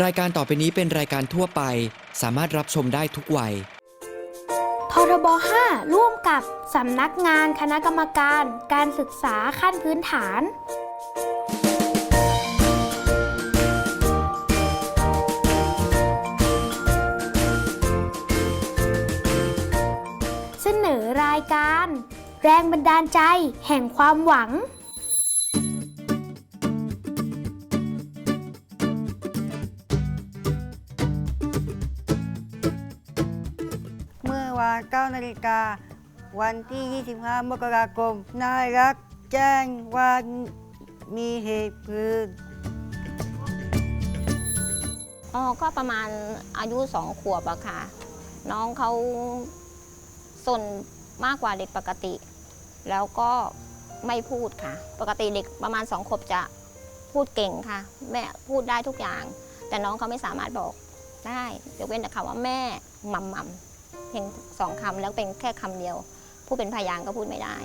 รายการต่อไปนี้เป็นรายการทั่วไป สามารถรับชมได้ทุกวัยทรบ5 ร่วมกับสำนักงานคณะกรรมการ การศึกษาขั้นพื้นฐาน เสนอรายการ แรงบันดาลใจแห่งความหวังาน9นาฬิกา วันที่ 25 มกราคมนายรักแจ้งว่ามีเหตุเพลิงอ๋อก็ประมาณอายุสองขวบอะค่ะ น้องเขาสนมากกว่าเด็กปกติ แล้วก็ไม่พูดค่ะ ปกติเด็กประมาณสองขวบจะพูดเก่งค่ะ แม่พูดได้ทุกอย่าง แต่น้องเขาไม่สามารถบอกได้ยกเว้นแต่คำว่าแม่มัมมัม เพียงสองคำแล้วเป็นแค่คำเดียว ผู้เป็นพยางค์ก็พูดไม่ได้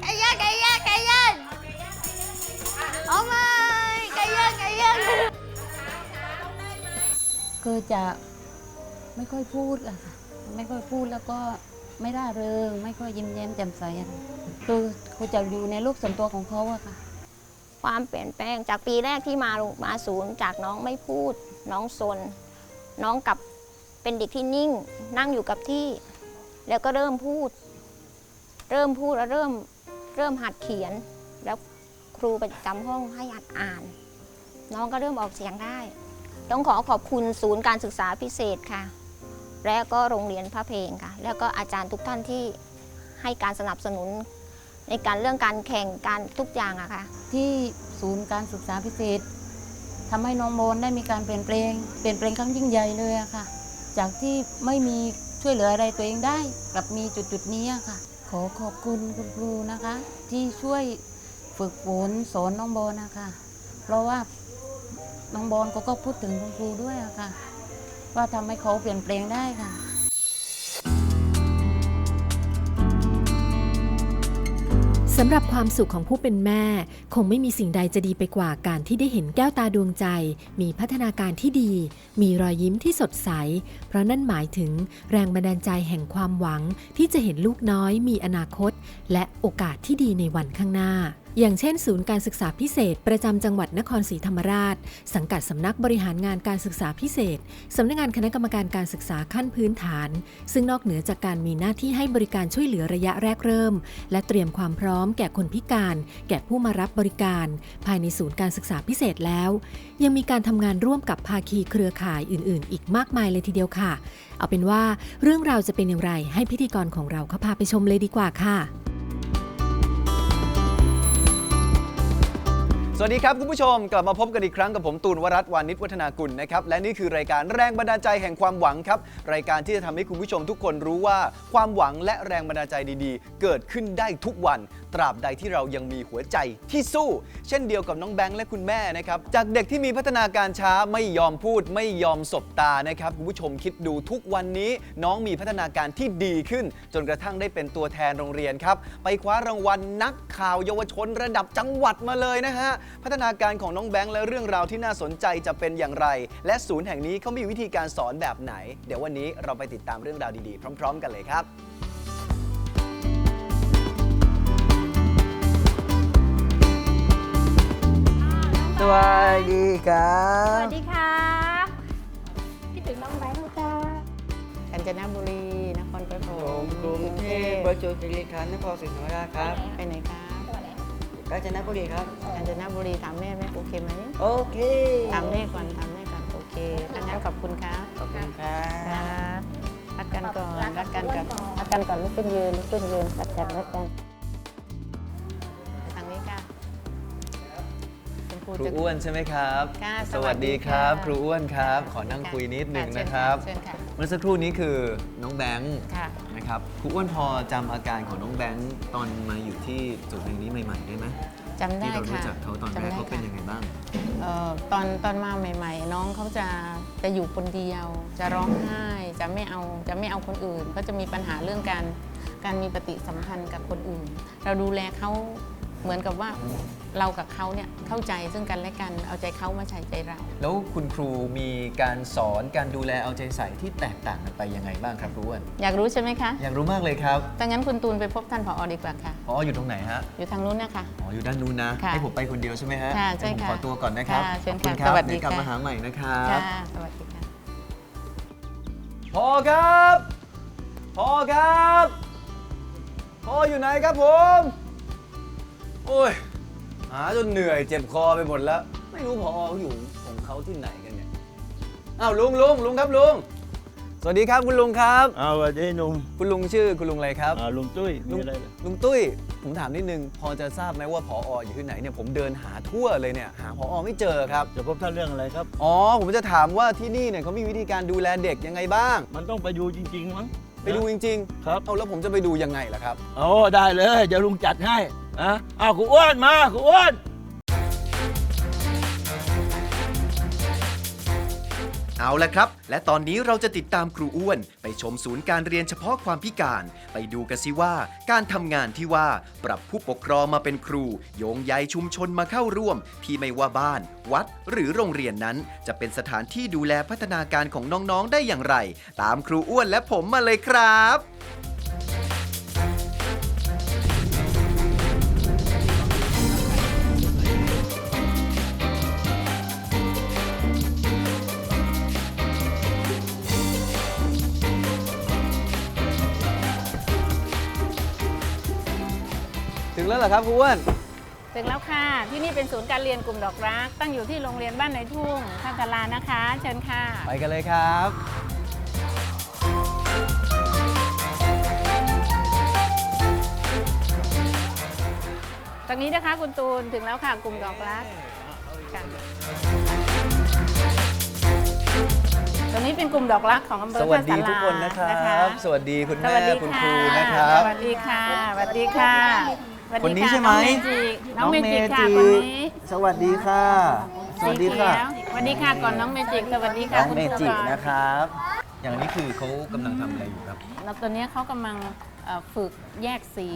ไก่ย่างไก่ย่างไก่ย่างเอามาไก่ย่างไก่ย่างคือจะไม่ค่อยพูดอะค่ะ ไม่ค่อยพูดแล้วก็ ไม่ร่าเริง ไม่ค่อยยิ้มแย้มแจ่มใสอะค่ะคือเขาจะอยู่ในโลกส่วนตัวของเขาอะค่ะ ความเปลี่ยนแปลงจากปีแรกที่มามาศูนย์จากน้องไม่พูด น้องซน น้องกลับเป็นเด็กที่นิ่ง นั่งอยู่กับที่ แล้วก็เริ่มพูด เริ่มพูดแล้วเริ่มเริ่มหัดเขียน แล้วครูประจำห้องให้หัดอ่าน น้องก็เริ่มออกเสียงได้ ต้องขอขอบคุณศูนย์การศึกษาพิเศษค่ะ และก็โรงเรียนพระเพลงค่ะ แล้วก็อาจารย์ทุกท่านที่ให้การสนับสนุน ในการเรื่องการแข่งการทุกอย่างอะค่ะ ที่ศูนย์การศึกษาพิเศษทำให้น้องโมนได้มีการเปลี่ยนแปลงเปลี่ยนแปลงครั้งยิ่งใหญ่เลยอะค่ะ จากที่ไม่มีช่วยเหลืออะไรตัวเองได้กลับมีจุดจุดๆนี้อะค่ะ ขอขอบคุณคุณครูนะคะ ที่ช่วยฝึกฝนสอนน้องโบนนะคะ เพราะว่าน้องโบนก็ก็พูดถึงคุณครูด้วยอะค่ะ ว่าทำให้เขาเปลี่ยนแปลงได้ค่ะสำหรับความสุขของผู้เป็นแม่ คงไม่มีสิ่งใดจะดีไปกว่าการที่ได้เห็นแก้วตาดวงใจ มีพัฒนาการที่ดี มีรอยยิ้มที่สดใส เพราะนั่นหมายถึงแรงบันดาลใจแห่งความหวังที่จะเห็นลูกน้อยมีอนาคต และโอกาสที่ดีในวันข้างหน้า อย่างเช่น ศูนย์การศึกษาพิเศษ ประจำจังหวัดนครศรีธรรมราช สังกัดสำนักบริหารงานการศึกษาพิเศษสำนักงานคณะกรรมการการศึกษาขั้นพื้นฐาน ซึ่งนอกเหนือจากการมีหน้าที่ให้บริการช่วยเหลือระยะแรกเริ่ม และเตรียมความพร้อมแก่คนพิการ แก่ผู้มารับบริการ ภายในศูนย์การศึกษาพิเศษแล้ว ยังมีการทำงานร่วมกับภาคีเครือข่ายอื่น ๆ อีกมากมายเลยทีเดียวค่ะ เอาเป็นว่าเรื่องราวจะเป็นอย่างไรให้พิธีกรของเราเขาพาไปชมเลยดีกว่าค่ะ สวัสดีครับคุณผู้ชม กลับมาพบกันอีกครั้งกับผมตูนวรัตน์วานิชวัฒนากุลนะครับและนี่คือรายการแรงบันดาลใจแห่งความหวังครับ รายการที่จะทำให้คุณผู้ชมทุกคนรู้ว่าความหวังและแรงบันดาลใจดีๆ เกิดขึ้นได้ทุกวัน ตราบใดที่เรายังมีหัวใจที่สู้ เช่นเดียวกับน้องแบงค์และคุณแม่นะครับ จากเด็กที่มีพัฒนาการช้าไม่ยอมพูด ไม่ยอมสบตานะครับคุณผู้ชมคิดดูทุกวันนี้ น้องมีพัฒนาการที่ดีขึ้น จนกระทั่งได้เป็นตัวแทนโรงเรียนครับ ไปคว้ารางวัลนักข่าวเยาวชนระดับจังหวัดมาเลยนะฮะพัฒนาการของน้องแบงค์และเรื่องราวที่น่าสนใจจะเป็นอย่างไร และศูนย์แห่งนี้เขามีวิธีการสอนแบบไหน เดี๋ยววันนี้เราไปติดตามเรื่องราวดีๆ พร้อม ๆ กันเลยครับ สวัสดีครัสบวัสดีครับคิดถึงน้องแบงค์ค่ะกาญจนบุรี นครปฐผมมกรุงเทพประจวบคีรีขันธ์นครศรีธรรมราชครับไปไหนคะกาญจนบุรีครับ กาญจนบุรีถามแม่แม่โอเคไหมโอเคถามแม่ก่อนถามแม่ก่อนโอเคถ้างั้นขอบคุณครับขอบคุณครับครับรักกันก่อนรักกันก่อนรักกันก่อนลุกขึ้นยืนลุกขึ้นยืนจับจับรักกัน คุณครูครูจะ อ้วนใช่ไหมครับ ค่ะสวัสดีครับสวัสดีค่ะครูอ้วนครับ ขอนั่งคุยนิดหนึ่งนะครับเชิญค่ะเมื่อสักครู่นี้คือน้องแบงค์ค่ะ นะครับ ครูอ้วนพอจำอาการของน้องแบงค์ตอนมาอยู่ที่ศูนย์แห่งนี้ใหม่ๆได้ไหมจำได้ที่เรารู้ค่ะจักเขาตอนแรกจำได้เขาเป็นค่ะยังไงบ้างเเอ่อตอนตอนมาใหม่ ๆ น้องเขาจะจะอยู่คนเดียว จะร้องไห้จะไม่เอาจะไม่เอาคนอื่น ก็จะมีปัญหาเรื่องการการมีปฏิสัมพันธ์กับคนอื่น เราดูแลเขา เหมือนกับว่าเรากับเขาเนี่ยเข้าใจซึ่งกันและกันเอาใจเขามาใส่ใจเรา แล้วคุณครูมีการสอนการดูแลเอาใจใส่ที่แตกต่างกันไปยังไงบ้างครับครูอ้วนอยากรู้ใช่ไหมคะอยากรู้มากเลยครับดังนั้นคุณตูนไปพบท่านผอดีกว่าค่ะอ๋ออยู่ตรงไหนฮะอยู่ทางนู้นนะคะอ๋ออยู่ด้านนู้นนะค่ะให้ผมไปคนเดียวใช่ไหมฮะค่ะใช่งั้นผมค่ะขอตัวก่อนนะครับค่ะเชิญขอบณค่ะรับสวัสดีเยวกลับค่ะ มาหาใหม่นะครับค่ะสวัสดีค่ะ พอครับพอครับพออยู่ไหนครับผม โอ้ย หาจนเหนื่อยเจ็บคอไปหมดแล้ว ไม่รู้พอเขาอยู่ของเขาที่ไหนกันเนี่ยอ้าวลุงลุงลุงครับลุง สวัสดีครับคุณลุงครับ เอาสวัสดีหนุ่มคุณลุงชื่อคุณลุงอะไรครับ อ่าลุงตุ้ยลุมีงอะไรเหรอลุงตุ้ย ผมถามนิดนึง พอจะทราบไหมว่าพออยู่ที่ไหนเนี่ยผมเดินหาทั่วเลยเนี่ยหาพอไม่เจอครับ จะพบท่านเรื่องอะไรครับ อ๋อ ผมจะถามว่าที่นี่เนี่ยเขามีวิธีการดูแลเด็กยังไงบ้าง มันต้องไปดูจริง ๆ มั้ง ไปดูจริงครับๆเอาแล้วผมจะไปดูยังไงล่ะครับ โอ้ได้เลย เดี๋ยวลุงจัดให้นะอ้าวคุณอ้วนมาคุณอ้วน เอาละครับ และตอนนี้เราจะติดตามครูอ้วน ไปชมศูนย์การเรียนเฉพาะความพิการ ไปดูกันสิว่า การทำงานที่ว่าปรับผู้ปกครองมาเป็นครู โยงใยชุมชนมาเข้าร่วม ที่ไม่ว่าบ้าน วัด หรือโรงเรียนนั้น จะเป็นสถานที่ดูแลพัฒนาการของน้องๆได้อย่างไร ตามครูอ้วนและผมมาเลยครับ งแล้วเหรอครับคุณอ้วนถึงแล้วค่ะ ที่นี่เป็นศูนย์การเรียนกลุ่มดอกรัก ตั้งอยู่ที่โรงเรียนบ้านในทุ่งท่านตลานะคะ เชิญค่ะ ไปกันเลยครับ ตรงนี้นะคะคุณตูนถึงแล้วค่ะกลุ่มดอกรักค่ะตรงนี้เป็นกลุ่มดอกรักของอำเภอสวัสดีท่าาทุกคนนะครับ สวัสดีคุณสแม่วัสดีคุณค่ะครูนะครับ สวัสดีค่ะ สวัสดีค่ะส วัสดีคนนี้ค่ะใช่ไหมน้องเมจิน้องเมจิค่ะคนนี้สวัสดีค่ะ สวัสดีค่ะ สีเขียวสวัสดีค่ะก่อนน้องเมจิสวัสดีค่ะน้องคุณเมครูจิก่อนนะครับ อย่างนี้คือเขากำลังทำอะไรอยู่ครับ แล้วตัวเนี้ยเขากำลังเอ่อฝึกแยกสี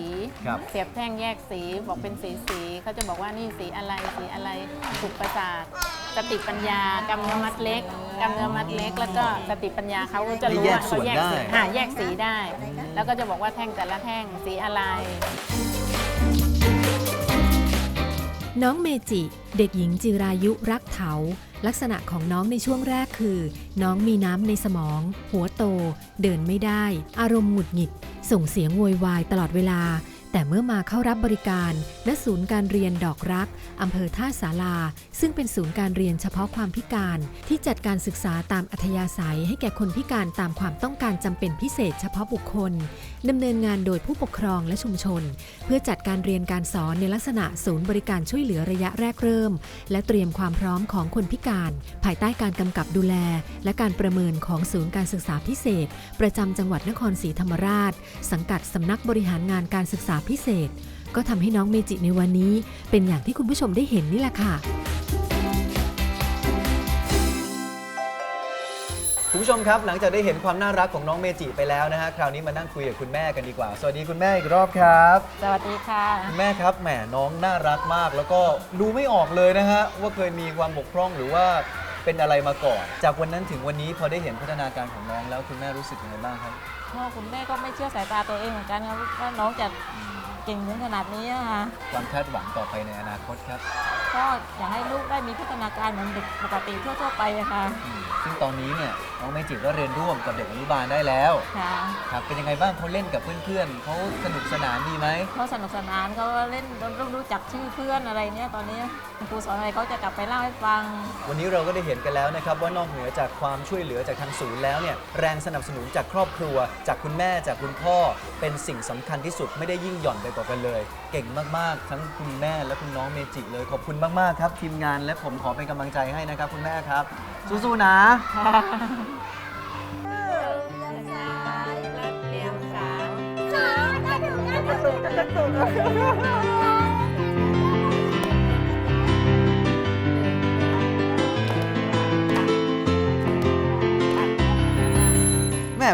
ครับ เสียบแท่งแยกสีบอกเป็นสีสีเขาจะบอกว่านี่สีอะไรสีอะไรฝึกประสาทสติปัญญากำเนื้อมัดเล็กกำเนื้อมัดเล็ก แล้วก็สติปัญญาเขาจะรู้แยกว่าส่เขาวนแยกได้สีอ่าแยกสีได้ แล้วก็จะบอกว่าแท่งแต่ละแท่งสีอะไร น้องเมจิ เด็กหญิงจิรายุรักเถา ลักษณะของน้องในช่วงแรกคือ น้องมีน้ำในสมอง หัวโต เดินไม่ได้ อารมณ์หงุดหงิด ส่งเสียงโวยวายตลอดเวลา แต่เมื่อมาเข้ารับบริการณศูนย์การเรียนดอกรักอำเภอท่าสาราซึ่งเป็นศูนย์การเรียนเฉพาะความพิการที่จัดการศึกษาตามอัธยาศัยให้แก่คนพิการตามความต้องการจำเป็นพิเศษเฉพาะบุคคลดำเนินงานโดยผู้ปกครองและชุมชน เพื่อจัดการเรียนการสอนในลักษณะศูนย์บริการช่วยเหลือระยะแรกเริ่ม และเตรียมความพร้อมของคนพิการ ภายใต้การกำกับดูแล และการประเมินของศูนย์การศึกษาพิเศษ ประจำจังหวัดนครศรีธรรมราช สังกัดสำนักบริหารงานการศึกษาพิเศษ ก็ทำให้น้องเมจิในวันนี้ เป็นอย่างที่คุณผู้ชมได้เห็นนี่แหละค่ะ คุณผู้ชมครับ หลังจากได้เห็นความน่ารักของน้องเมจิไปแล้วนะฮะคราวนี้มานั่งคุยกับคุณแม่กันดีกว่า สวัสดีคุณแม่อีกรอบครับสวัสดีค่ะ คุณแม่ครับแหมน้องน่ารักมาก แล้วก็ดูไม่ออกเลยนะฮะว่าเคยมีความบกพร่องหรือว่าเป็นอะไรมาก่อน จากวันนั้นถึงวันนี้พอได้เห็นพัฒนาการของน้องแล้วคุณแม่รู้สึกยังไงบ้างครับพ่อคุณแม่ก็ไม่เชื่อสายตาตัวเองเหมือนกันครับว่าน้องจะเก่งถึงขนาดนี้อะค่ะความคาดหวังต่อไปในอนาคตครับ ก็อยากให้ลูกได้มีพัฒนาการเหมือนเด็กปกติทั่วๆไปอะค่ะอืม ซึ่งตอนนี้เนี่ยน้องเมจิก็เรียนร่วมกับเด็กอนุบาลได้แล้วค่ะครับเป็นยังไงบ้างเขาเล่นกับเพื่อนๆเขาสนุกสนานดีไหมเขาสนุกสนานเขาเล่นรู้รู้จักชื่อเพื่อนอะไรเนี่ยตอนนี้คุณครูสอนอะไรเขาจะกลับไปเล่าให้ฟัง วันนี้เราก็ได้เห็นกันแล้วนะครับว่านอกเหนือจากความช่วยเหลือจากทางศูนย์แล้วเนี่ยแรงสนับสนุนจากครอบครัว จากคุณแม่จากคุณพ่อ เป็นสิ่งสำคัญที่สุดไม่ได้ยิ่งหย่อนไปกว่ากันเลย เก่งมากๆ ทั้งคุณแม่และคุณน้องเมจิเลยขอบคุณมากๆครับทีมงานและผมขอเป็นกำลังใจให้นะครับคุณแม่ครับสู้ๆนะน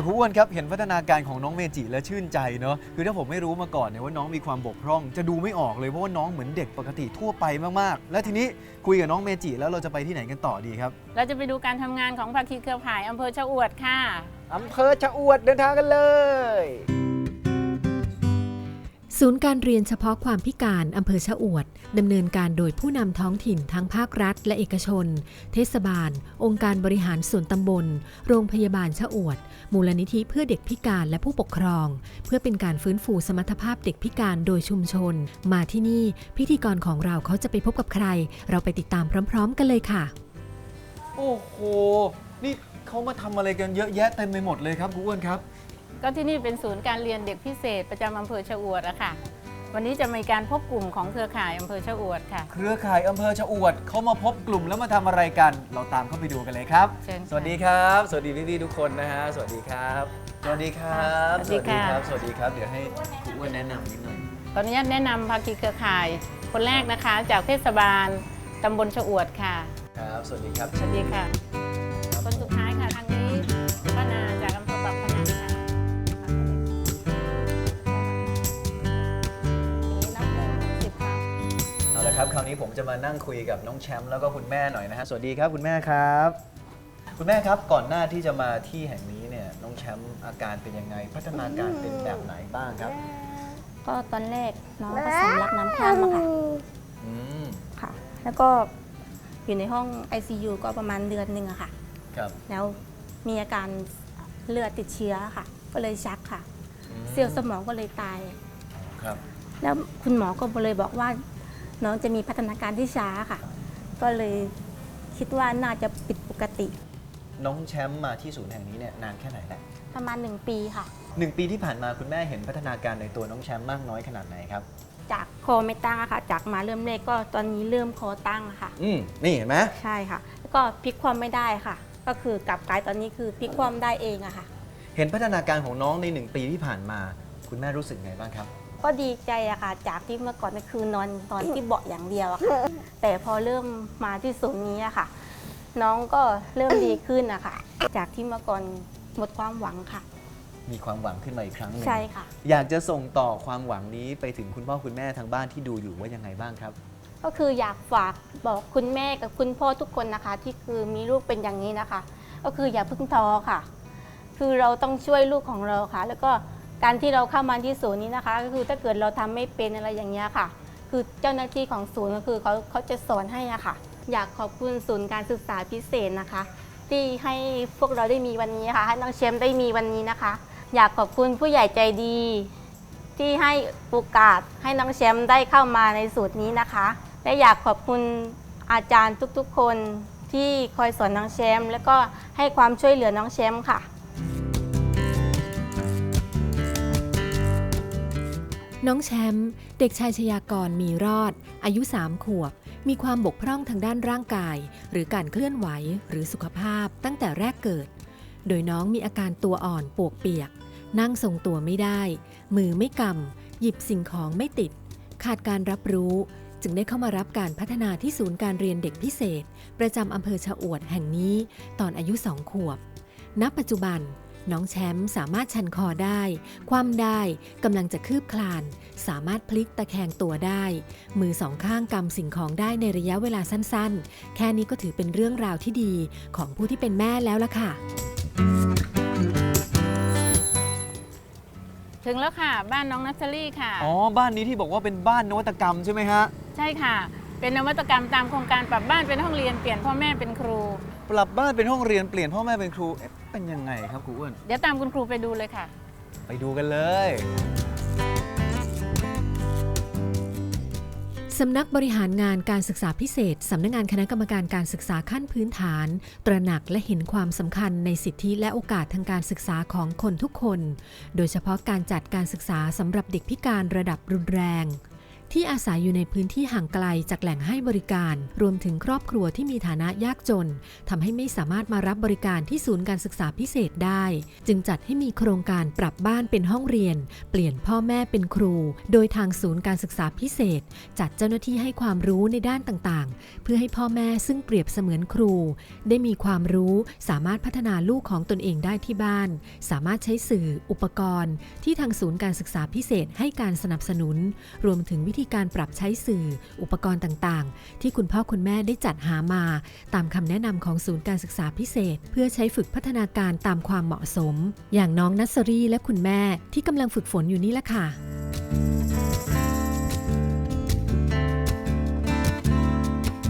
ครูอ้วนครับเห็นพัฒนาการของน้องเมจิแล้วชื่นใจเนาะคือถ้าผมไม่รู้มาก่อนเนี่ยว่าน้องมีความบกพร่อง จะดูไม่ออกเลยเพราะว่าน้องเหมือนเด็กปกติทั่วไปมากๆ และทีนี้คุยกับน้องเมจิแล้วเราจะไปที่ไหนกันต่อดีครับ เราจะไปดูการทำงานของภาคีเครือข่ายอำเภอชะอวดค่ะ อำเภอชะอวดเดินทางกันเลย ศูนย์การเรียนเฉพาะความพิการอำเภอชะอวด ดำเนินการโดยผู้นำท้องถิ่นทั้งภาครัฐ และเอกชน เทศบาล องค์การบริหารส่วนตำบล โรงพยาบาลชะอวด มูลนิธิเพื่อเด็กพิการและผู้ปกครอง เพื่อเป็นการฟื้นฟูสมรรถภาพเด็กพิการโดยชุมชน มาที่นี่พิธีกรของเราเขาจะไปพบกับใคร เราไปติดตามพร้อม ๆ กันเลยค่ะ โอ้โห นี่เขามาทำอะไรกันเยอะแยะเต็มไปหมดเลยครับครูอ้วนครับ ก็ที่นี่เป็นศูนย์การเรียนเด็กพิเศษประจำอำเภอชะอวดอะค่ะ วันนี้จะมีการพบกลุ่มของเครือข่ายอำเภอชะอวดค่ะ เครือข่ายอำเภอชะอวดเขามาพบกลุ่มแล้วมาทำอะไรกัน เราตามเข้าไปดูกันเลยครับ เชิญค่ะสวัสดีครับ สวัสดีพี่ๆทุกคนนะฮะ สวัสดีครับ สวัสดีครับ สวัสดีค่ะครับ สวัสดีครับ เดี๋ยวให้ครูอ้วนแนะนำนิดหน่อย ตอนนี้แนะนำภาคีเครือข่าย คนแรกนะคะ จากเทศบาลตำบลชะอวดค่ะ ครับ สวัสดีครับ สวัสดีค่ะ ครับคราวนี้ผมจะมานั่งคุยกับน้องแชมป์แล้วก็คุณแม่หน่อยนะฮะสวัสดีครับคุณแม่ครับ คุณแม่ครับก่อนหน้าที่จะมาที่แห่งนี้เนี่ยน้องแชมป์อาการเป็นยังไง พัฒนาการเป็นแบบไหนบ้างครับก็ตอนแรกน้องก็สำลักน้ำคร่ำอะค่ะอืมค่ะ แล้วก็อยู่ในห้อง ICU ก็ประมาณเดือนหนึ่งอะค่ะ ครับแล้วมีอาการเลือดติดเชื้อค่ะ ก็เลยชักค่ะอืมเซลล์สมองก็เลยตาย ครับ แล้วคุณหมอก็เลยบอกว่า น้องจะมีพัฒนาการที่ช้าค่ะ ก็เลยคิดว่าน่าจะผิดปกติ น้องแชมป์มาที่ศูนย์แห่งนี้เนี่ยนานแค่ไหนแล้วประมาณ 1 ปีค่ะหนึ่งปีที่ผ่านมาคุณแม่เห็นพัฒนาการในตัวน้องแชมป์มากน้อยขนาดไหนครับ จากคอไม่ตั้งอะค่ะ จากมาเริ่มเล็กก็ตอนนี้เริ่มคอตั้งอะค่ะ อืมนี่เห็นไหมใช่ค่ะ แล้วก็พลิกความไม่ได้ค่ะ ก็คือกลับกลายตอนนี้คือพลิกความได้เองอะค่ะ เห็นพัฒนาการของน้องในหนึ่งปีที่ผ่านมา คุณแม่รู้สึกไงบ้างครับ ก็ดีใจอะค่ะ จากที่เมื่อก่อนก็คือนอนนอนที่เบาะอย่างเดียวอะค่ะ แต่พอเริ่มมาที่ศูนย์นี้อะค่ะ น้องก็เริ่มดีขึ้นอะค่ะ จากที่เมื่อก่อนหมดความหวังค่ะ มีความหวังขึ้นมาอีกครั้งหนึ่งใช่ค่ะ อยากจะส่งต่อความหวังนี้ไปถึงคุณพ่อคุณแม่ทางบ้านที่ดูอยู่ว่ายังไงบ้างครับ ก็คืออยากฝากบอกคุณแม่กับคุณพ่อทุกคนนะคะ ที่คือมีลูกเป็นอย่างนี้นะคะ ก็คืออย่าเพิ่งท้อค่ะ คือเราต้องช่วยลูกของเราค่ะ แล้วก็ การที่เราเข้ามาที่ศูนย์นี้นะคะ ก็คือถ้าเกิดเราทำไม่เป็นอะไรอย่างเงี้ยค่ะ คือเจ้าหน้าที่ของศูนย์ก็คือเขาเขาจะสอนให้อะค่ะ อยากขอบคุณศูนย์การศึกษาพิเศษนะคะ ที่ให้พวกเราได้มีวันนี้ค่ะให้น้องเชมได้มีวันนี้นะคะ อยากขอบคุณผู้ใหญ่ใจดี ที่ให้โอกาสให้น้องแชมป์ได้เข้ามาในสูตรนี้นะคะ และอยากขอบคุณอาจารย์ทุกๆคนที่คอยสอนน้องแชมป์แล้วก็ให้ความช่วยเหลือน้องแชมป์ค่ะ น้องแชมป์เด็กชายชยากรมีรอด อายุ 3 ขวบ มีความบกพร่องทางด้านร่างกาย หรือการเคลื่อนไหวหรือสุขภาพตั้งแต่แรกเกิด โดยน้องมีอาการตัวอ่อนปวกเปียก นั่งทรงตัวไม่ได้ มือไม่กำ หยิบสิ่งของไม่ติด ขาดการรับรู้ จึงได้เข้ามารับการพัฒนาที่ศูนย์การเรียนเด็กพิเศษ ประจำอำเภอชะอวดแห่งนี้ ตอนอายุสองขวบ ณ ปัจจุบัน น้องแชมป์สามารถชันคอได้ คว่ำได้กำลังจะคืบคลาน สามารถพลิกตะแคงตัวได้ มือสองข้างกำสิ่งของได้ในระยะเวลาสั้นๆ แค่นี้ก็ถือเป็นเรื่องราวที่ดีของผู้ที่เป็นแม่แล้วล่ะค่ะ ถึงแล้วค่ะ บ้านน้องนัทเชอรี่ค่ะ อ๋อ บ้านนี้ที่บอกว่าเป็นบ้านนวัตกรรมใช่ไหมฮะ ใช่ค่ะ เป็นนวัตกรรมตามโครงการปรับบ้านเป็นห้องเรียนเปลี่ยนพ่อแม่เป็นครู ปรับบ้านเป็นห้องเรียนเปลี่ยนพ่อแม่เป็นครูเอ๊ะเป็นยังไงครับครูอ้วนเดี๋ยวตามคุณครูไปดูเลยค่ะ ไปดูกันเลย สำนักบริหารงานการศึกษาพิเศษ สำนักงานคณะกรรมการการศึกษาขั้นพื้นฐาน ตระหนักและเห็นความสำคัญในสิทธิและโอกาสทางการศึกษาของคนทุกคน โดยเฉพาะการจัดการศึกษาสำหรับเด็กพิการระดับรุนแรง ที่อาศัยอยู่ในพื้นที่ห่างไกลจากแหล่งให้บริการ รวมถึงครอบครัวที่มีฐานะยากจนทำให้ไม่สามารถมารับบริการที่ศูนย์การศึกษาพิเศษได้ จึงจัดให้มีโครงการปรับบ้านเป็นห้องเรียน เปลี่ยนพ่อแม่เป็นครู โดยทางศูนย์การศึกษาพิเศษ จัดเจ้าหน้าที่ให้ความรู้ในด้านต่างๆ เพื่อให้พ่อแม่ซึ่งเปรียบเสมือนครู ได้มีความรู้สามารถพัฒนาลูกของตนเองได้ที่บ้าน สามารถใช้สื่ออุปกรณ์ ที่ทางศูนย์การศึกษาพิเศษให้การสนับสนุน รวมถึงวิธีการปรับใช้สื่อ อุปกรณ์ต่างๆ ที่คุณพ่อคุณแม่ได้จัดหามา ตามคำแนะนำของศูนย์การศึกษาพิเศษ เพื่อใช้ฝึกพัฒนาการตามความเหมาะสม อย่างน้องนัสซรีและคุณแม่ที่กำลังฝึกฝนอยู่นี่แหละค่ะ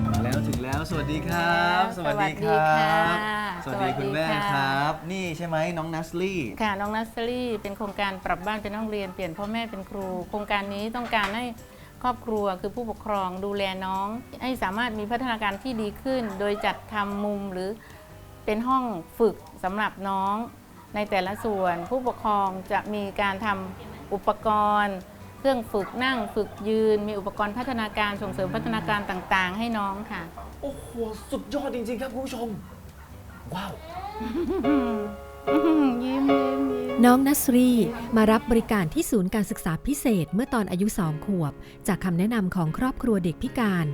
มาแล้วถึงแล้วสวัสดีครับ สวัสดีค่ะสวัสดีคุณแม่สวัสดีคค่ะรับ นี่ใช่ไหมน้องนัสลี่ ค่ะน้องนัสซรี่เป็นโครงการปรับบ้านเป็นห้องเรียนเปลี่ยนพ่อแม่เป็นครู โครงการนี้ต้องการให้ ครอบครัวคือผู้ปกครองดูแลน้อง ให้สามารถมีพัฒนาการที่ดีขึ้น โดยจัดทำมุมหรือเป็นห้องฝึกสำหรับน้อง ในแต่ละส่วน ผู้ปกครองจะมีการทำอุปกรณ์ เครื่องฝึกนั่งฝึกยืน มีอุปกรณ์พัฒนาการส่งเสริมพัฒนาการต่างๆ ให้น้องค่ะ โอ้โห สุดยอดจริงๆครับคุณผู้ชม ว้าว ยิ้มยิ้มน้องนัสรีมารับบริการที่ศูนย์การศึกษาพิเศษเมื่อตอนอายุสองขวบ จากคำแนะนำของครอบครัวเด็กพิการ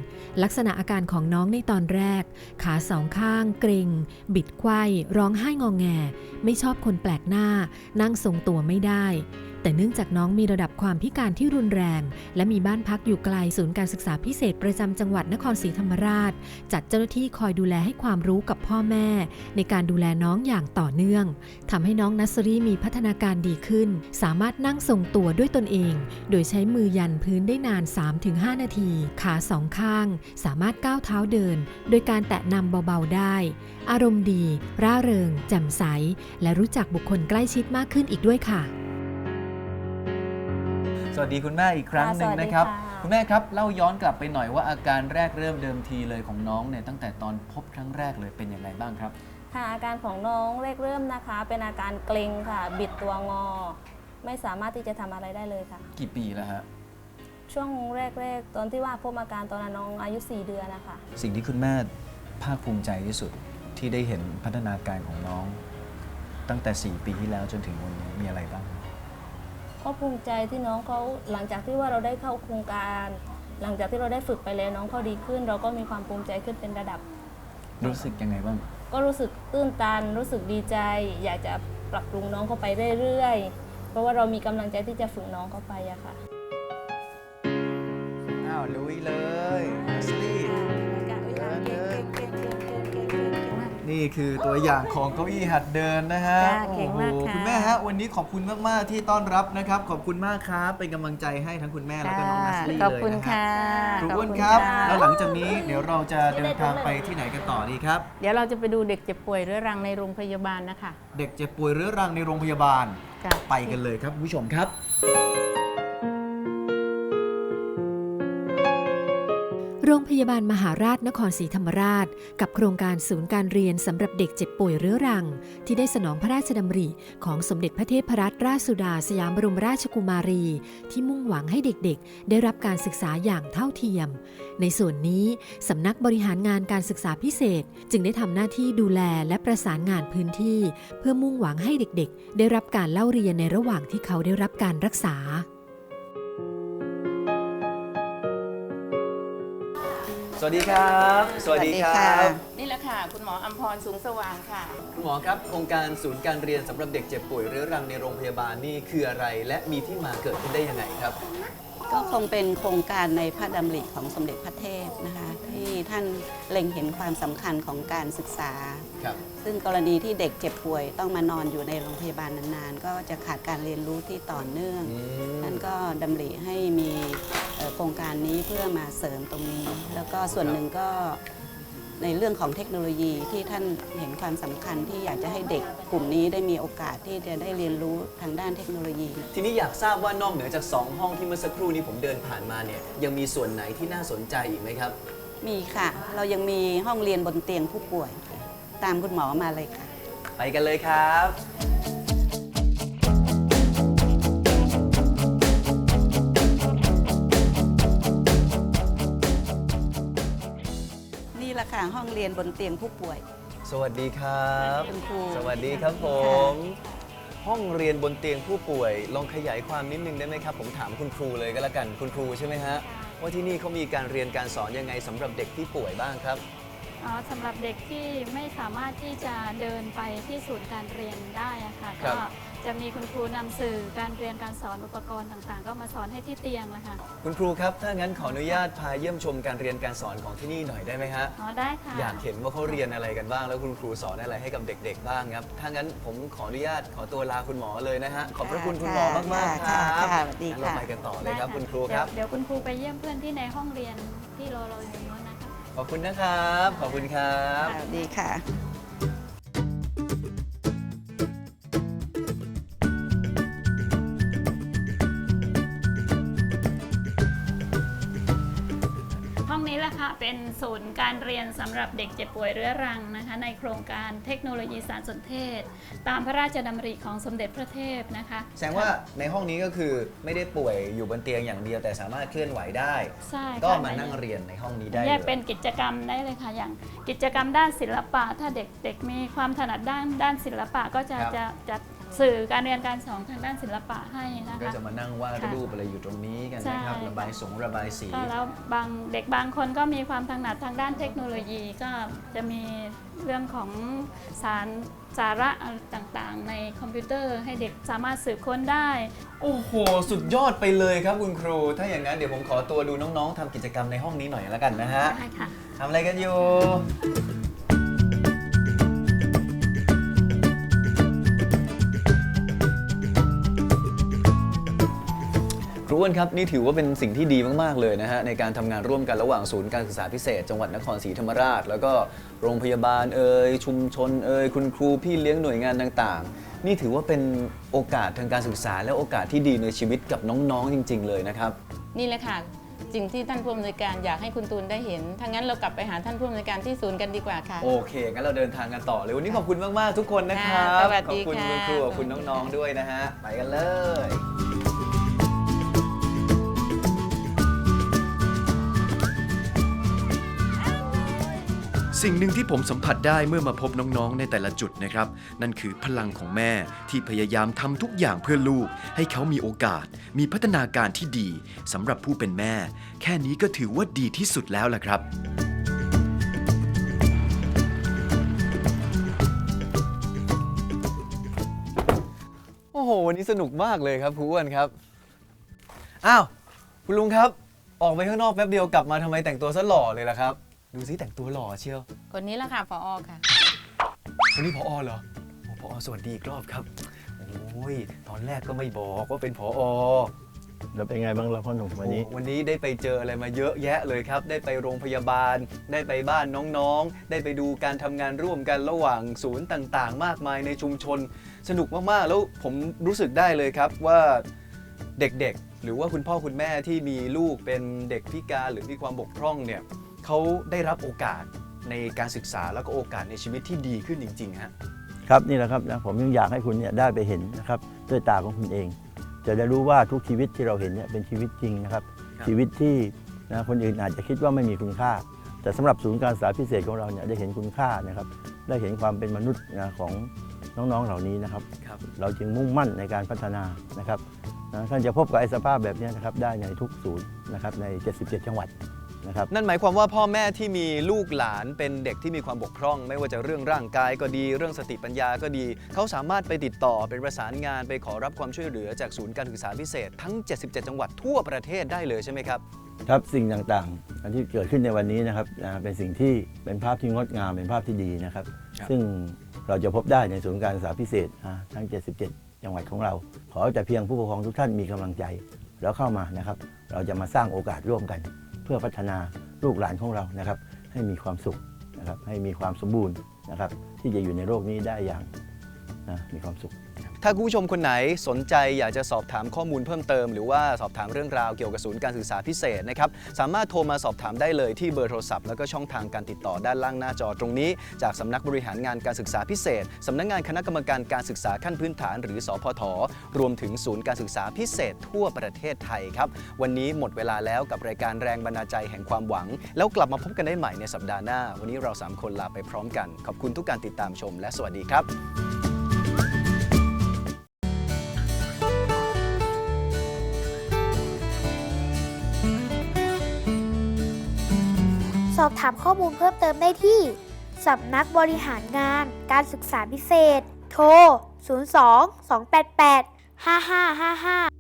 ลักษณะอาการของน้องในตอนแรก ขาสองข้าง เกร็งบิดไขว้ร้องไห้งองแง ไม่ชอบคนแปลกหน้า นั่งทรงตัวไม่ได้ แต่เนื่องจากน้องมีระดับความพิการที่รุนแรง และมีบ้านพักอยู่ไกลศูนย์การศึกษาพิเศษประจำจังหวัดนครศรีธรรมราช จัดเจ้าหน้าที่คอยดูแลให้ความรู้กับพ่อแม่ ในการดูแลน้องอย่างต่อเนื่องทำให้น้องนัสรีมีพัฒนาการดีขึ้น สามารถนั่งทรงตัวด้วยตนเอง โดยใช้มือยันพื้นได้นาน 3-5 นาที ขาสองข้าง สามารถก้าวเท้าเดิน โดยการแตะนำเบาๆได้ อารมณ์ดี ร่าเริงแจ่มใส และรู้จักบุคคลใกล้ชิดมากขึ้นอีกด้วยค่ะ วัสดีคุณแม่อีกครั้งหนึ่งนะครับ คุณแม่ครับเล่าย้อนกลับไปหน่อยว่าอาการแรกเริ่มเดิมทีเลยของน้องเนี่ยตั้งแต่ตอนพบครั้งแรกเลยเป็นยังไงบ้างครับค่ะอาการของน้องแรกเริ่มนะคะ เป็นอาการเกร็งค่ะ บิดตัวงอ ไม่สามารถที่จะทำอะไรได้เลยค่ะ กี่ปีแล้วฮะช่วงแรกๆ ตอนที่ว่าพบอาการตอนนั้นน้องอายุ 4 เดือนนะคะสิ่งที่คุณแม่ภาคภูมิใจที่สุดที่ได้เห็นพัฒนาการของน้อง ตั้งแต่ 4 ปีที่แล้วจนถึงวันนี้มีอะไรบ้าง ก็ภูมิใจที่น้องเขาหลังจากที่ว่าเราได้เข้าโครงการ หลังจากที่เราได้ฝึกไปแล้วน้องเขาดีขึ้น เราก็มีความภูมิใจขึ้นเป็นระดับ รู้สึกยังไงบ้าง ก็รู้สึกตื้นตันรู้สึกดีใจ อยากจะปรับปรุงน้องเขาไปเรื่อยๆ เพราะว่าเรามีกำลังใจที่จะฝึกน้องเขาไปอะค่ะ อ้าวลุยเลย นี่คือตัวอย่างของเก้าอี้หัดเดินนะฮะจ้าเก่งมากโอ้โหค่ะคุณแม่ฮะวันนี้ขอบคุณมากๆที่ต้อนรับนะครับ ขอบคุณมากครับเป็นกำลังใจให้ทั้งคุณแม่แล้วก็น้องนัสลี่ขอบเลยคุณนะฮะค่ะครูขอบอ้วนคุณครับะแล้วหลังจากนี้เดี๋ยวเราจะเดินทางไปที่ไหนกันต่อดีครับ เดี๋ยวเราจะไปดูเด็กเจ็บป่วยเรื้อรังในโรงพยาบาลนะคะเด็กเจ็บป่วยเรื้อรังในโรงพยาบาลค่ะไปกันเลยครับคุณผู้ชมครับ โรงพยาบาลมหาราชนครศรีธรรมราช กับโครงการศูนย์การเรียนสำหรับเด็กเจ็บป่วยเรื้อรัง ที่ได้สนองพระราชดำริของสมเด็จพระเทพรัตนราชสุดาสยามบรมราชกุมารี ที่มุ่งหวังให้เด็กๆ ได้รับการศึกษาอย่างเท่าเทียม ในส่วนนี้สำนักบริหารงานการศึกษาพิเศษ จึงได้ทำหน้าที่ดูแลและประสานงานพื้นที่ เพื่อมุ่งหวังให้เด็กๆ ได้รับการเล่าเรียนในระหว่างที่เขาได้รับการรักษา สวัสดีครับ สวัสดีครับ นี่แหละค่ะ คุณหมออัมพรสูงสว่างค่ะ คุณหมอครับโครงการศูนย์การเรียนสำหรับเด็กเจ็บป่วยเรื้อรังในโรงพยาบาลนี่คืออะไร และมีที่มาเกิดขึ้นได้ยังไงครับ ก็คงเป็นโครงการในพระดำริของสมเด็จพระเทพนะคะที่ท่านเล็งเห็นความสำคัญของการศึกษา ครับ ซึ่งกรณีที่เด็กเจ็บป่วยต้องมานอนอยู่ในโรงพยาบาลนานๆ ก็จะขาดการเรียนรู้ที่ต่อเนื่อง ท่านก็ดำริให้มีเอ่อโครงการนี้เพื่อมาเสริมตรงนี้ แล้วก็ส่วนหนึ่งก็ ในเรื่องของเทคโนโลยีที่ท่านเห็นความสำคัญที่อยากจะให้เด็กกลุ่มนี้ได้มีโอกาสที่จะได้เรียนรู้ทางด้านเทคโนโลยี ทีนี้อยากทราบว่านอกเหนือจาก 2 ห้องที่เมื่อสักครู่นี้ผมเดินผ่านมาเนี่ยยังมีส่วนไหนที่น่าสนใจอีกไหมครับ มีค่ะ เรายังมีห้องเรียนบนเตียงผู้ป่วย ตามคุณหมอมาเลยค่ะ ไปกันเลยครับ ละค่ะห้องเรียนบนเตียงผู้ป่วย สวัสดีครับ คุณครูสวัสดีครับผม ห้องเรียนบนเตียงผู้ป่วย ลองขยายความนิดนึงได้ไหมครับ ผมถามคุณครูเลยก็แล้วกันคุณครูใช่ไหมฮะว่าที่นี่เขามีการเรียนการสอนยังไงสำหรับเด็กที่ป่วยบ้างครับ อ๋อสำหรับเด็กที่ไม่สามารถที่จะเดินไปที่ศูนย์การเรียนได้อะค่ะ ครัก็บ จะมีคุณครูนำสื่อการเรียนการสอนอุปกรณ์ต่างๆ ก็มาสอนให้ที่เตียงเลยค่ะคุณครูครับ ถ้างั้นขออนุญาตพาเยี่ยมชมการเรียนการสอนของที่นี่หน่อยได้ไหมฮะ อ๋อได้ค่ะ อยากเห็นว่าเขาเรียนอะไรกันบ้าง แล้วคุณครูสอนอะไรให้กับเด็ก ๆ บ้างครับ ถ้างั้นผมขออนุญาตขอตัวลาคุณหมอเลยนะฮะ ขอบพระคุณคุณหมอมากๆคค่ะรับค่ะสวัสดีงั้นเราค่ะ ไปกันต่อเลยครับ ได้ะคุณครูครับ เดี๋ยวเดี๋ยวคุณครูไปเยี่ยมเพื่อนที่ในห้องเรียนที่รอเราอยู่นู้นนะคะ ขอบคุณนะครับ ขอบคุณครับ สวัสดีค่ะ การเรียนสำหรับเด็กเจ็บป่วยเรื้อรังนะคะในโครงการเทคโนโลยีสารสนเทศ ตามพระราชดำริของสมเด็จพระเทพนะคะ แสดงว่าในห้องนี้ก็คือไม่ได้ป่วยอยู่บนเตียงอย่างเดียวแต่สามารถเคลื่อนไหวได้ ใช่ค่ะก็มานั่งเรียนในห้องนี้ได้แยเลกเป็นยกิจกรรมได้เลยค่ะ อย่างกิจกรรมด้านศิลปะ ถ้าเด็กเด็กมีความถนัดด้านด้านศิลปะก็จะครับจะจัด สื่อการเรียนการสอนทางด้านศิลปะให้นะก็คะ จะมานั่งวาดค่ะรูปอะไรอยู่ตรงนี้กันใช่นะครับค่ะระบายสงระบายสี ก็แล้วบางเด็กบางคนก็มีความถนัดทางด้านเทคโนโลยีก็จะมีเรื่องของสารสาระต่างๆ ในคอมพิวเตอร์ให้เด็กสามารถสืบค้นได้ โอ้โห สุดยอดไปเลยครับคุณครู ถ้าอย่างนั้นเดี๋ยวผมขอตัวดูน้องๆทำกิจกรรมในห้องนี้หน่อยแล้วกันนะฮะได้ค่ะ ทำอะไรกันอยู่ อ้วนครับ นี่ถือว่าเป็นสิ่งที่ดีมาก ๆ เลยนะฮะ ในการทำงานร่วมกันระหว่างศูนย์การศึกษาพิเศษ จังหวัดนครศรีธรรมราช แล้วก็โรงพยาบาลเอ่ยชุมชนเอ่ยคุณครูพี่เลี้ยงหน่วยงานต่างๆ นี่ถือว่าเป็นโอกาสทางการศึกษาและโอกาสที่ดีในชีวิตกับน้องๆจริง ๆ เลยนะครับ นี่แหละค่ะสิ่งที่ท่านผู้อำนวยการอยากให้คุณตูนได้เห็นถ้างั้นเรากลับไปหาท่านผู้อำนวยการที่ศูนย์กันดีกว่าค่ะ โอเค งั้นเราเดินทางกันต่อเลยวันนี้ขอบคุณมาก ๆ ทุกคนนะครับค่ะสวัสดีขอบคุณค่ะคุณครู ขอบคุณน้อง ๆ ด้วยนะฮะ ไปกันเลย สิ่งหนึ่งที่ผมสัมผัสได้เมื่อมาพบน้องๆ ในแต่ละจุดนะครับ นั่นคือพลังของแม่ที่พยายามทำทุกอย่างเพื่อลูก ให้เขามีโอกาส มีพัฒนาการที่ดีสำหรับผู้เป็นแม่ แค่นี้ก็ถือว่าดีที่สุดแล้วล่ะครับ โอ้โห วันนี้สนุกมากเลยครับครูอ้วนครับ อ้าว คุณลุงครับ ออกไปข้างนอกแป๊บเดียวกลับมาทำไมแต่งตัวซะหล่อเลยล่ะครับ ดูซิแต่งตัวหล่อเชียว คนนี้แหละค่ะพออค่ะ วันนี้พออเหรอโอ้พอสวัสดีอีกรอบครับ โอ้ย ตอนแรกก็ไม่บอกว่าเป็นพออแล้วเป็นไงบ้างล่ะพ่อหนุ่มวันนี้โอ้วันนี้ได้ไปเจออะไรมาเยอะแยะเลยครับ ได้ไปโรงพยาบาล ได้ไปบ้านน้องๆ ได้ไปดูการทำงานร่วมกันระหว่างศูนย์ต่างๆ มากมายในชุมชน สนุกมากๆ แล้วผมรู้สึกได้เลยครับว่าเด็กๆ หรือว่าคุณพ่อคุณแม่ที่มีลูกเป็นเด็กพิการหรือมีความบกพร่องเนี่ย เขาได้รับโอกาสในการศึกษาแล้วก็โอกาสในชีวิตที่ดีขึ้นจริงๆฮะครับนี่แหละครับนะผมยังอยากให้คุณเนี่ยได้ไปเห็นนะครับด้วยตาของคุณเอง จะได้รู้ว่าทุกชีวิตที่เราเห็นเนี่ยเป็นชีวิตจริงนะครับครับชีวิตที่นะคนอื่นอาจจะคิดว่าไม่มีคุณค่า แต่สำหรับศูนย์การศึกษาพิเศษของเราเนี่ยได้เห็นคุณค่านะครับ ได้เห็นความเป็นมนุษย์นะของน้องๆเหล่านี้นะครับครับเราจึงมุ่งมั่นในการพัฒนานะครับนะท่านจะพบกับไอ้สภาพแบบเนี้ยนะครับได้ในทุกศูนย์นะครับใน 77 จังหวัด นะครับ นั่นหมายความว่าพ่อแม่ที่มีลูกหลานเป็นเด็กที่มีความบกพร่อง ไม่ว่าจะเรื่องร่างกายก็ดี เรื่องสติปัญญาก็ดี เขาสามารถไปติดต่อเป็นประสานงานไปขอรับความช่วยเหลือจากศูนย์การศึกษาพิเศษ ทั้ง 77 จังหวัดทั่วประเทศได้เลยใช่ไหมครับ ครับสิ่งต่างๆอันที่เกิดขึ้นในวันนี้นะครับอ่าเป็นสิ่งที่เป็นภาพที่งดงามเป็นภาพที่ดีนะครับ ครับ ซึ่งเราจะพบได้ในศูนย์การศึกษาพิเศษอ่าทั้ง 77 จังหวัดของเรา ขอแต่เพียงผู้ปกครองทุกท่านมีกำลังใจ แล้วเข้ามานะครับ เราจะมาสร้างโอกาสร่วมกันเพื่อพัฒนาลูกหลานของเรานะครับ ให้มีความสุขนะครับให้มีความสมบูรณ์นะครับ ที่จะอยู่ในโลกนี้ได้อย่างนะมีความสุข ถ้าคุณผู้ชมคนไหนสนใจอยากจะสอบถามข้อมูลเพิ่มเติม หรือว่าสอบถามเรื่องราวเกี่ยวกับศูนย์การศึกษาพิเศษนะครับสามารถโทรมาสอบถามได้เลยที่เบอร์โทรศัพท์แล้วก็ช่องทางการติดต่อด้านล่างหน้าจอตรงนี้ จากสำนักบริหารงานการศึกษาพิเศษสำนักงานคณะกรรมการการศึกษาขั้นพื้นฐาน หรือสพทรวมถึงศูนย์การศึกษาพิเศษทั่วประเทศไทยครับวันนี้หมดเวลาแล้วกับรายการแรงบันดาลใจแห่งความหวัง แล้วกลับมาพบกันได้ใหม่ในสัปดาห์หน้า วันนี้เราสามคนลาไปพร้อมกัน ขอบคุณทุกการติดตามชมและสวัสดีครับ อบถามข้อมูลเพิ่มเติมได้ที่สำนักบริหารงาน การศึกษาพิเศษ โทร 02 288 5555